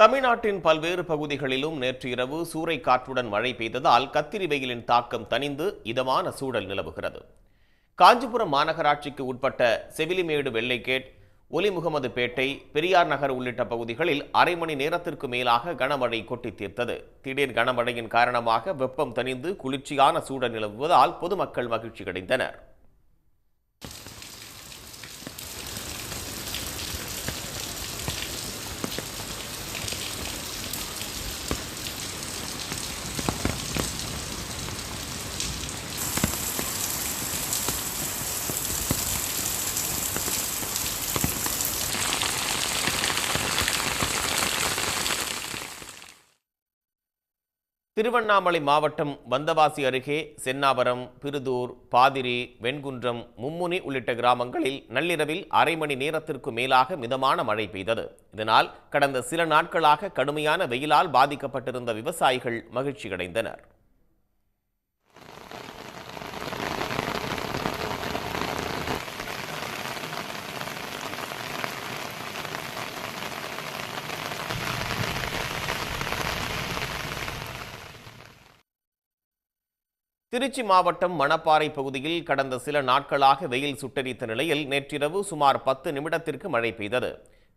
தமிழ்நாட்டின் பல்வேறு பகுதிகளிலும் நேற்று இரவு சூறை காற்றுடன் மழை பெய்ததால் கத்திரி வெயிலின் தாக்கம் தணிந்து இதமான சூழல் நிலவுகிறது. காஞ்சிபுரம் மாநகராட்சிக்கு உட்பட்ட செவிலிமேடு வெள்ளைக்கேட் ஒலிமுகமது பேட்டை பெரியார் நகர் உள்ளிட்ட பகுதிகளில் அரை மணி நேரத்திற்கு மேலாக கனமழை கொட்டி தீர்த்தது. திடீர் கனமழையின் காரணமாக வெப்பம் தணிந்து குளிர்ச்சியான சூழல் நிலவுவதால் பொதுமக்கள் மகிழ்ச்சி திருவண்ணாமலை மாவட்டம் வந்தவாசி அருகே சென்னாவரம் பிருதூர் பாதிரி வெண்குன்றம் மும்முனி உள்ளிட்ட கிராமங்களில் நள்ளிரவில் அரை மணி நேரத்திற்கு மேலாக மிதமான மழை பெய்தது. இதனால் கடந்த சில நாட்களாக கடுமையான வெயிலால் பாதிக்கப்பட்டிருந்த விவசாயிகள் மகிழ்ச்சியடைந்தனர். திருச்சி மாவட்டம் மணப்பாறை பகுதியில் கடந்த சில நாட்களாக வெயில் சுட்டரித்த நிலையில் நேற்றிரவு சுமார் பத்து நிமிடத்திற்கு மழை பெய்தது.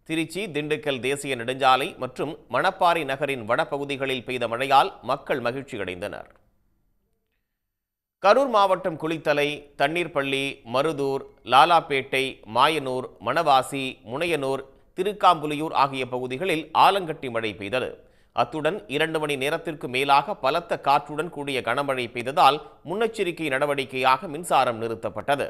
திருச்சி திண்டுக்கல் தேசிய நெடுஞ்சாலை மற்றும் மணப்பாறை நகரின் வடபகுதிகளில் பெய்த மழையால் மக்கள் மகிழ்ச்சியடைந்தனர். கரூர் மாவட்டம் குளித்தலை தண்ணீர்பள்ளி மருதூர் லாலாப்பேட்டை மாயனூர் மணவாசி முனையனூர் திருக்காம்புலியூர் ஆகிய பகுதிகளில் ஆலங்கட்டி மழை பெய்தது. அத்துடன் இரண்டு மணி நேரத்திற்கு மேலாக பலத்த காற்றுடன் கூடிய கனமழை பெய்ததால் முன்னெச்சரிக்கை நடவடிக்கையாக மின்சாரம் நிறுத்தப்பட்டது.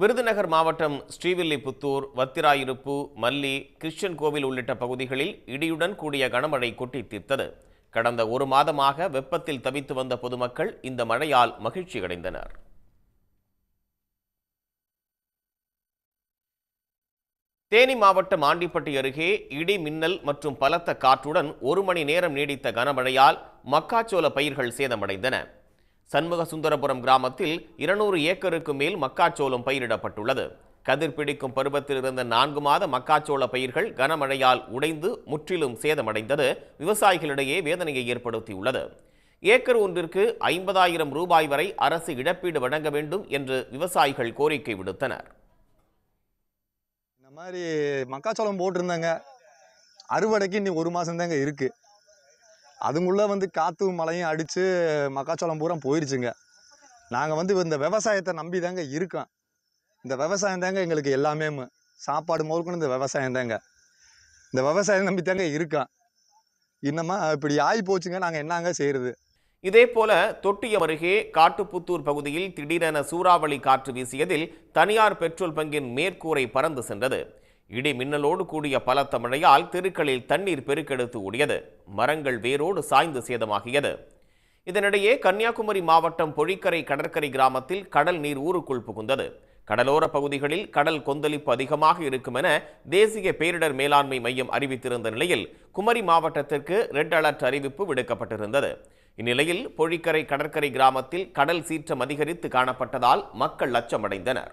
விருதுநகர் மாவட்டம் ஸ்ரீவில்லிபுத்தூர் வத்திராயிருப்பு மல்லி கிறிஸ்டியன் கோவில் உள்ளிட்ட பகுதிகளில் இடியுடன் கூடிய கனமழை கொட்டி தீர்த்தது. கடந்த ஒரு மாதமாக வெப்பத்தில் தவித்து வந்த பொதுமக்கள் இந்த மழையால் மகிழ்ச்சி அடைந்தனர். தேனி மாவட்டம் ஆண்டிப்பட்டி அருகே இடி மின்னல் மற்றும் பலத்த காற்றுடன் ஒரு மணி நேரம் நீடித்த கனமழையால் மக்காச்சோள பயிர்கள் சேதமடைந்தன. சண்முக சுந்தரபுரம் கிராமத்தில் இருநூறு ஏக்கருக்கு மேல் மக்காச்சோளம் பயிரிடப்பட்டுள்ளது. கதிர் பிடிக்கும் பருவத்தில் இருந்த நான்கு மாத மக்காச்சோள பயிர்கள் கனமழையால் உடைந்து முற்றிலும் சேதமடைந்தது. விவசாயிகளிடையே வேதனையை ஏற்படுத்தியுள்ளது. ஏக்கர் ஒன்றிற்கு ஐம்பதாயிரம் ரூபாய் வரை அரசு இழப்பீடு வழங்க வேண்டும் என்று விவசாயிகள் கோரிக்கை விடுத்தனர். இந்த மாதிரி மக்காச்சோளம் போட்டிருந்தாங்க. அறுவடைக்கு இன்னும் ஒரு மாதம் தாங்க இருக்குது அதுங்குள்ளே வந்து காற்று மழையும் அடித்து மக்காச்சோளம் பூரா போயிருச்சுங்க. நாங்கள் வந்து இந்த விவசாயத்தை நம்பி தாங்க இருக்கோம். இந்த விவசாயம் தாங்க எங்களுக்கு எல்லாமே சாப்பாடு முதற்கொண்டு இந்த விவசாயம் தாங்க. இந்த விவசாயம் நம்பி தாங்க இருக்கோம். இன்னமா இப்படி ஆகி போச்சுங்க நாங்கள் என்னங்க இதே போல் தொட்டியம் அருகே காட்டுப்புத்தூர் பகுதியில் திடீரென சூறாவளி காற்று வீசியதில் தனியார் பெட்ரோல் பங்கின் மேற்கூரை பறந்து சென்றது. இடி மின்னலோடு கூடிய பலத்த மழையால் தெருக்களில் தண்ணீர் பெருக்கெடுத்து ஓடியது. மரங்கள் வேரோடு சாய்ந்து சேதமாகியது. இதனிடையே கன்னியாகுமரி மாவட்டம் பொழிக்கரை கடற்கரை கிராமத்தில் கடல் நீர் ஊருக்குள் புகுந்தது. கடலோர பகுதிகளில் கடல் கொந்தளிப்பு அதிகமாக இருக்கும் என தேசிய பேரிடர் மேலாண்மை மையம் அறிவித்திருந்த நிலையில் குமரி மாவட்டத்திற்கு ரெட் அலர்ட் அறிவிப்பு விடுக்கப்பட்டிருந்தது. இந்நிலையில் பொழிக்கரை கடற்கரை கிராமத்தில் கடல் சீற்றம் அதிகரித்து காணப்பட்டதால் மக்கள் அச்சமடைந்தனர்.